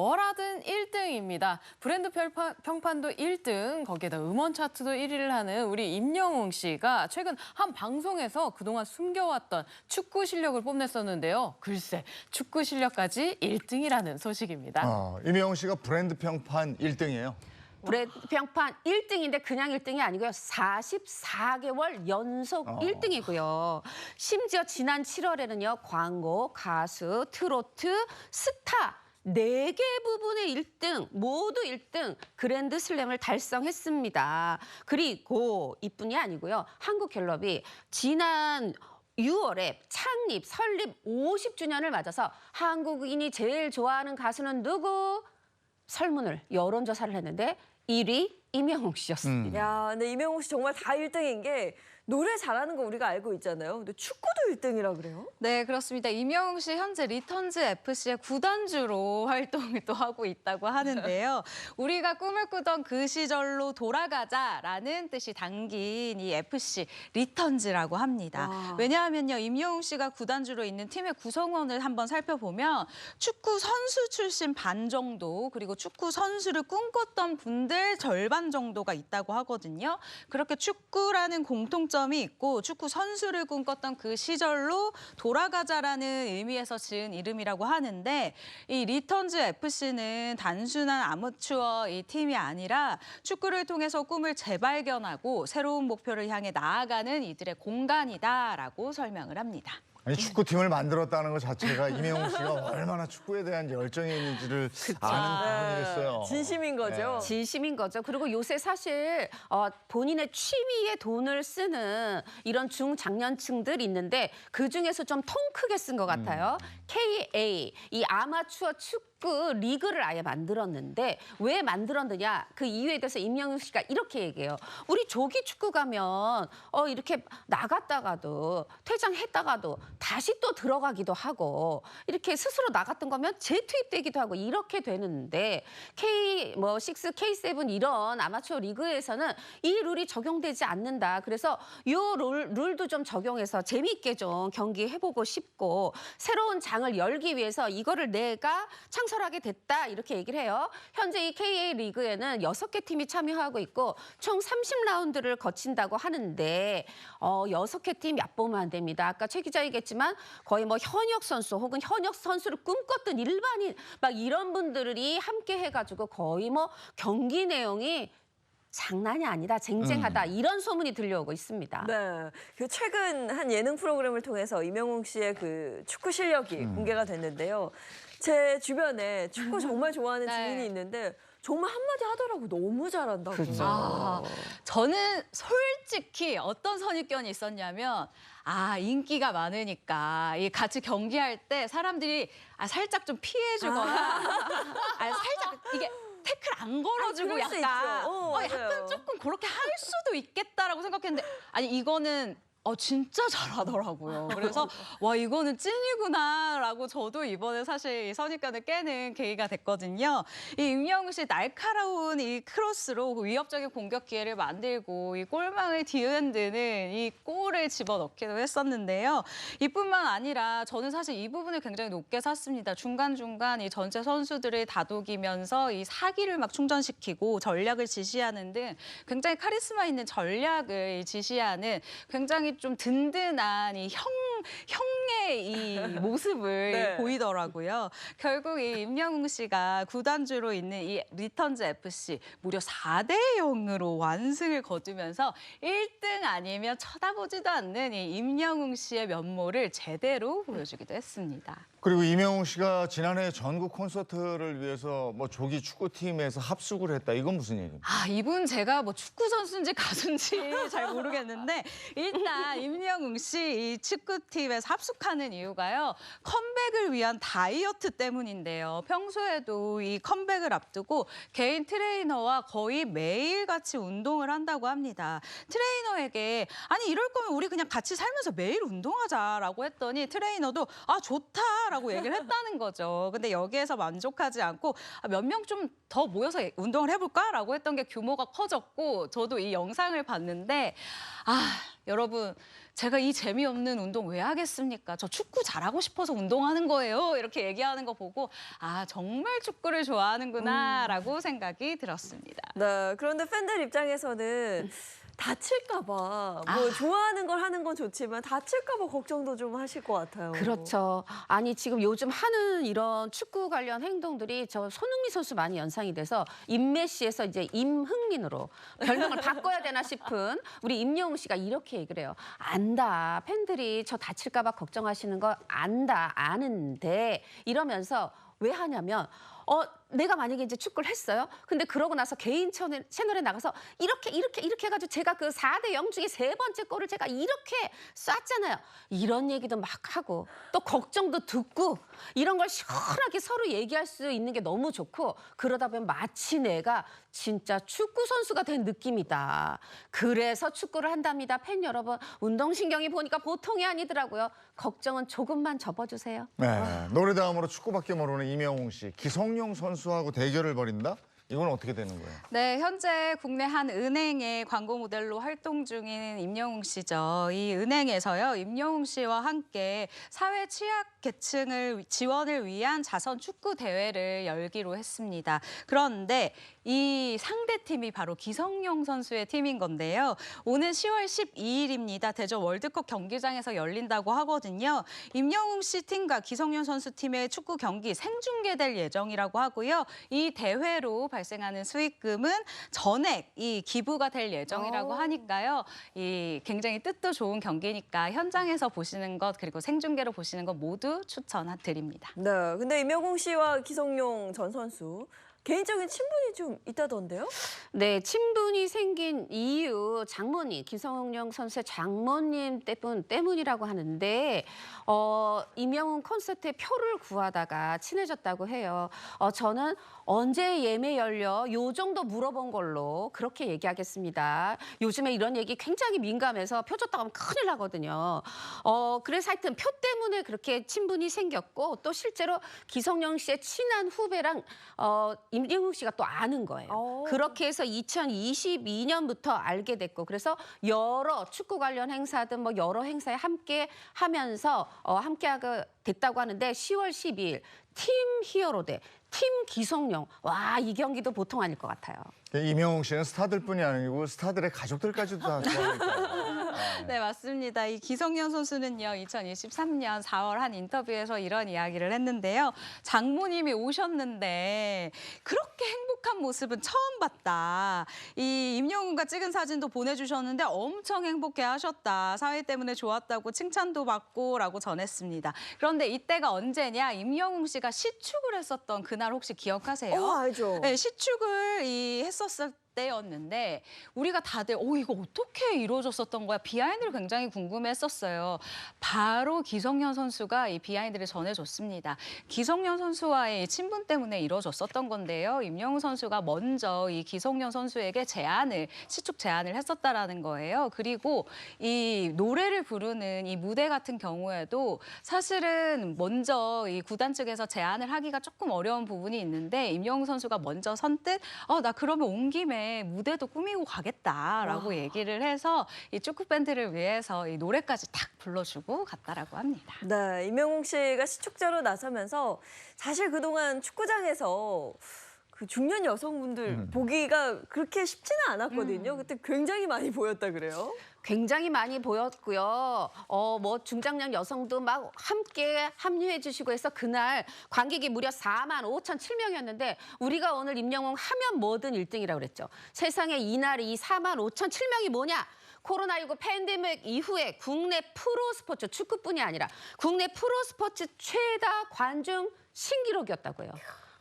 뭐라든 1등입니다. 브랜드 평판, 평판도 1등, 거기에다 음원 차트도 1위를 하는 우리 임영웅 씨가 최근 한 방송에서 그동안 숨겨왔던 축구 실력을 뽐냈었는데요. 글쎄, 축구 실력까지 1등이라는 소식입니다. 어, 임영웅 씨가 브랜드 평판 1등이에요. 브랜드 평판 1등인데 그냥 1등이 아니고요. 44개월 연속 어. 1등이고요. 심지어 지난 7월에는요. 광고, 가수, 트로트, 스타 네 개 부분의 1등, 모두 1등 그랜드 슬램을 달성했습니다. 그리고 이뿐이 아니고요. 한국갤럽이 지난 6월에 창립, 설립 50주년을 맞아서 한국인이 제일 좋아하는 가수는 누구? 설문을 여론조사를 했는데 1위 임영웅 씨였습니다. 야, 근데 이명웅 씨 정말 다 1등인 게 노래 잘하는 거 우리가 알고 있잖아요. 근데 축구도 1등이라 그래요? 네, 그렇습니다. 임영웅 씨 현재 리턴즈 FC의 구단주로 활동을 또 하고 있다고 하는데요. 우리가 꿈을 꾸던 그 시절로 돌아가자라는 뜻이 담긴 이 FC 리턴즈라고 합니다. 와. 왜냐하면요, 임영웅 씨가 구단주로 있는 팀의 구성원을 한번 살펴보면 축구 선수 출신 반 정도 그리고 축구 선수를 꿈꿨던 분들 절반 정도가 있다고 하거든요. 그렇게 축구라는 공통점 이 있고 축구 선수를 꿈꿨던 그 시절로 돌아가자라는 의미에서 지은 이름이라고 하는데 이 리턴즈 FC는 단순한 아마추어 이 팀이 아니라 축구를 통해서 꿈을 재발견하고 새로운 목표를 향해 나아가는 이들의 공간이다라고 설명을 합니다. 아니 축구팀을 만들었다는 것 자체가 임영웅 씨가 얼마나 축구에 대한 열정이 있는지를 아는 부분이겠어요. 진심인 거죠. 네. 진심인 거죠. 그리고 요새 사실 어, 본인의 취미에 돈을 쓰는 이런 중장년층들 있는데 그 중에서 좀 통 크게 쓴 것 같아요. KA 이 아마추어 축구 리그를 아예 만들었는데 왜 만들었느냐 그 이유에 대해서 임영웅 씨가 이렇게 얘기해요. 우리 조기 축구 가면 어 이렇게 나갔다가도 퇴장했다가도 다시 또 들어가기도 하고 이렇게 스스로 나갔던 거면 재투입되기도 하고 이렇게 되는데 K 뭐 6, K7 이런 아마추어 리그에서는 이 룰이 적용되지 않는다. 그래서 요 룰, 룰도 좀 적용해서 재미있게 좀 경기해보고 싶고 새로운 장을 열기 위해서 이거를 내가 창 설하게 됐다 이렇게 얘기를 해요. 현재 이 KA 리그에는 여섯 개 팀이 참여하고 있고 총 30라운드를 거친다고 하는데 어, 여섯 개 팀 얕보면 안 됩니다. 아까 최 기자 얘기했지만 거의 뭐 현역 선수 혹은 현역 선수를 꿈꿨던 일반인 막 이런 분들이 함께 해가지고 거의 뭐 경기 내용이 장난이 아니다, 쟁쟁하다 이런 소문이 들려오고 있습니다. 네. 그 최근 한 예능 프로그램을 통해서 이명웅 씨의 그 축구 실력이 공개가 됐는데요. 제 주변에 축구 정말 좋아하는 네. 지인이 있는데 정말 한마디 하더라고 너무 잘한다고. 아, 저는 솔직히 어떤 선입견이 있었냐면 아 인기가 많으니까 이 같이 경기할 때 사람들이 아 살짝 좀 피해주거나 아, 살짝 이게 태클 안 걸어주고 그럴 수 약간 있죠. 어, 어, 맞아요. 약간 조금 그렇게 할 수도 있겠다라고 생각했는데 아니 이거는 어 진짜 잘하더라고요. 그래서 와 이거는 찐이구나라고 저도 이번에 사실 이 선입견을 깨는 계기가 됐거든요. 이 임영웅 씨 날카로운 이 크로스로 그 위협적인 공격 기회를 만들고 이 골망을 뒤흔드는 이 골을 집어넣기도 했었는데요. 이뿐만 아니라 저는 사실 이 부분을 굉장히 높게 샀습니다. 중간 중간 이 전체 선수들을 다독이면서 이 사기를 막 충전시키고 전략을 지시하는 등 굉장히 카리스마 있는 전략을 지시하는 굉장히 좀 든든한 이 형, 형의 이 모습을 네. 보이더라고요. 결국 이 임영웅 씨가 구단주로 있는 이 리턴즈 FC 무려 4대 0으로 완승을 거두면서 1등 아니면 쳐다보지도 않는 이 임영웅 씨의 면모를 제대로 보여주기도 했습니다. 그리고 임영웅 씨가 지난해 전국 콘서트를 위해서 뭐 조기 축구팀에서 합숙을 했다. 이건 무슨 얘기입니까? 아, 이분 제가 뭐 축구 선수인지 가수인지 잘 모르겠는데 일단 임영웅 씨 이 축구 팀에서 합숙하는 이유가요. 컴백을 위한 다이어트 때문인데요. 평소에도 이 컴백을 앞두고 개인 트레이너와 거의 매일 같이 운동을 한다고 합니다. 트레이너에게 아니 이럴 거면 우리 그냥 같이 살면서 매일 운동하자라고 했더니 트레이너도 아 좋다라고 얘기를 했다는 거죠. 근데 여기에서 만족하지 않고 아, 몇명 좀 더 모여서 운동을 해볼까라고 했던 게 규모가 커졌고 저도 이 영상을 봤는데 아 여러분 제가 이 재미없는 운동 왜 하겠습니까? 저 축구 잘하고 싶어서 운동하는 거예요. 이렇게 얘기하는 거 보고 아 정말 축구를 좋아하는구나라고 생각이 들었습니다. 네, 그런데 팬들 입장에서는 다칠까 봐 뭐 아. 좋아하는 걸 하는 건 좋지만 다칠까 봐 걱정도 좀 하실 것 같아요. 그렇죠. 아니 지금 요즘 하는 이런 축구 관련 행동들이 저 손흥민 선수 많이 연상이 돼서 임메시에서 이제 임흥민으로 별명을 바꿔야 되나 싶은 우리 임영웅 씨가 이렇게 얘기를 해요. 안다. 팬들이 저 다칠까 봐 걱정하시는 거 안다. 아는데 이러면서 왜 하냐면 어 내가 만약에 이제 축구를 했어요. 근데 그러고 나서 개인 채널, 채널에 나가서 이렇게 이렇게 이렇게 해가지고 제가 그 4대 0 중에 세 번째 골을 제가 이렇게 쐈잖아요. 이런 얘기도 막 하고 또 걱정도 듣고 이런 걸 시원하게 서로 얘기할 수 있는 게 너무 좋고 그러다 보면 마치 내가 진짜 축구 선수가 된 느낌이다. 그래서 축구를 한답니다. 팬 여러분 운동신경이 보니까 보통이 아니더라고요. 걱정은 조금만 접어주세요. 네, 노래 다음으로 축구밖에 모르는 이명웅 씨, 기성용 선수하고 대결을 벌인다? 이건 어떻게 되는 거예요? 네, 현재 국내 한 은행의 광고 모델로 활동 중인 임영웅 씨죠. 이 은행에서요, 임영웅 씨와 함께 사회 취약 계층을 지원을 위한 자선 축구 대회를 열기로 했습니다. 그런데 이 상대 팀이 바로 기성용 선수의 팀인 건데요. 오는 10월 12일입니다. 대전 월드컵 경기장에서 열린다고 하거든요. 임영웅 씨 팀과 기성용 선수 팀의 축구 경기 생중계될 예정이라고 하고요. 이 대회로 발생하는 수익금은 전액 이 기부가 될 예정이라고 오. 하니까요. 이 굉장히 뜻도 좋은 경기니까 현장에서 보시는 것 그리고 생중계로 보시는 것 모두 추천드립니다. 네, 근데 임영웅 씨와 기성용 전 선수 개인적인 친분이 좀 있다던데요? 네, 친분이 생긴 이유 장모님 김성용 선수의 장모님 때문 때문이라고 하는데 어, 임영웅 콘서트에 표를 구하다가 친해졌다고 해요. 어, 저는 언제 예매 열려 요 정도 물어본 걸로 그렇게 얘기하겠습니다. 요즘에 이런 얘기 굉장히 민감해서 표 줬다고 하면 큰일 나거든요. 어, 그래서 하여튼 표 때문에 그렇게 친분이 생겼고 또 실제로 기성용 씨의 친한 후배랑 어, 임영웅 씨가 또 아는 거예요. 오. 그렇게 해서 2022년부터 알게 됐고 그래서 여러 축구 관련 행사든 뭐 여러 행사에 함께 하면서 어, 함께 하게 됐다고 하는데 10월 12일 팀 히어로 대 팀 기성용 와 이 경기도 보통 아닐 것 같아요. 이명웅 씨는 스타들뿐이 아니고 스타들의 가족들까지도 다 좋아하니까. 네, 맞습니다. 이 기성용 선수는요, 2023년 4월 한 인터뷰에서 이런 이야기를 했는데요. 장모님이 오셨는데 그렇게 행복한 모습은 처음 봤다. 이 임영웅과 찍은 사진도 보내주셨는데 엄청 행복해 하셨다. 사회 때문에 좋았다고 칭찬도 받고 라고 전했습니다. 그런데 이때가 언제냐? 임영웅 씨가 시축을 했었던 그날 혹시 기억하세요? 어, 알죠. 네, 시축을 이 했었을 때 였는데 우리가 다들 오 이거 어떻게 이루어졌었던 거야 비하인드를 굉장히 궁금해했었어요. 바로 기성현 선수가 이 비하인드를 전해줬습니다. 기성현 선수와의 이 친분 때문에 이루어졌었던 건데요. 임영웅 선수가 먼저 이 기성현 선수에게 제안을 시축 제안을 했었다라는 거예요. 그리고 이 노래를 부르는 이 무대 같은 경우에도 사실은 먼저 이 구단 측에서 제안을 하기가 조금 어려운 부분이 있는데 임영웅 선수가 먼저 선뜻 어 나 그러면 온 김에 무대도 꾸미고 가겠다라고 얘기를 해서 이 축구 밴드를 위해서 이 노래까지 탁 불러주고 갔다라고 합니다. 네, 임영웅 씨가 시축자로 나서면서 사실 그동안 축구장에서 그 중년 여성분들 보기가 그렇게 쉽지는 않았거든요. 그때 굉장히 많이 보였다 그래요. 굉장히 많이 보였고요. 어, 뭐 중장년 여성도 막 함께 합류해 주시고 해서 그날 관객이 무려 4만 5천 7명이었는데 우리가 오늘 임영웅 하면 뭐든 1등이라고 그랬죠. 세상에 이날 이 4만 5천 7명이 뭐냐? 코로나19 팬데믹 이후에 국내 프로 스포츠 축구뿐이 아니라 국내 프로 스포츠 최다 관중 신기록이었다고요.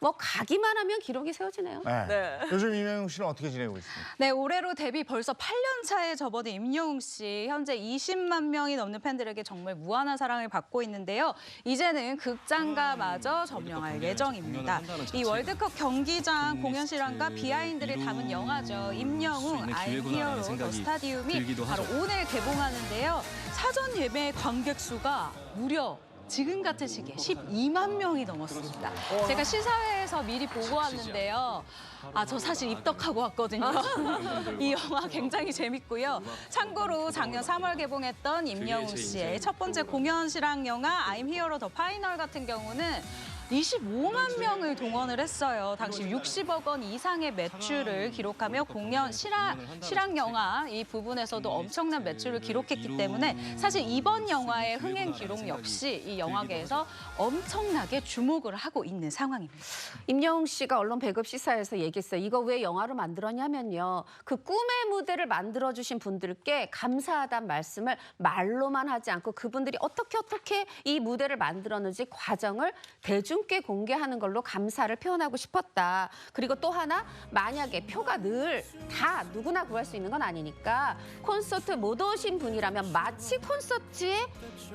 뭐 가기만 하면 기록이 세워지네요. 네. 네. 요즘 이명웅 씨는 어떻게 지내고 있습니까? 네, 올해로 데뷔 벌써 8년 차에 접어든 임영웅 씨. 현재 20만 명이 넘는 팬들에게 정말 무한한 사랑을 받고 있는데요. 이제는 극장가마저 점령할 예정입니다. 이 월드컵 경기장 공연 실황과 비하인드를 담은 영화죠. 임영웅 아이 히어로 더 스타디움이 바로 오늘 개봉하는데요. 사전 예매 관객 수가 무려 지금 같은 시기에 12만 명이 넘었습니다. 제가 시사회에서 미리 보고 왔는데요. 아, 저 사실 입덕하고 왔거든요. 이 영화 굉장히 재밌고요. 참고로 작년 3월 개봉했던 임영웅 씨의 첫 번째 공연 실황 영화 I'm Hero 더 파이널 같은 경우는 25만 명을 동원을 했어요. 당시 60억 원 이상의 매출을 기록하며 공연 실황, 실황 영화 이 부분에서도 엄청난 매출을 기록했기 때문에 사실 이번 영화의 흥행 기록 역시 이 영화계에서 엄청나게 주목을 하고 있는 상황입니다. 임영웅 씨가 언론 배급 시사에서 얘기했어요. 이거 왜 영화로 만들었냐면요. 그 꿈의 무대를 만들어주신 분들께 감사하다는 말씀을 말로만 하지 않고 그분들이 어떻게 어떻게 이 무대를 만들었는지 과정을 대중 께 공개하는 걸로 감사를 표현하고 싶었다. 그리고 또 하나 만약에 표가 늘 다 누구나 구할 수 있는 건 아니니까 콘서트 못 오신 분이라면 마치 콘서트에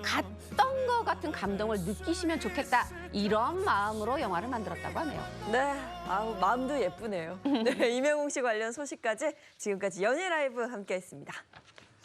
갔던 것 같은 감동을 느끼시면 좋겠다. 이런 마음으로 영화를 만들었다고 하네요. 네, 아우 마음도 예쁘네요. 네, 이명웅 씨 관련 소식까지 지금까지 연예 라이브 함께했습니다.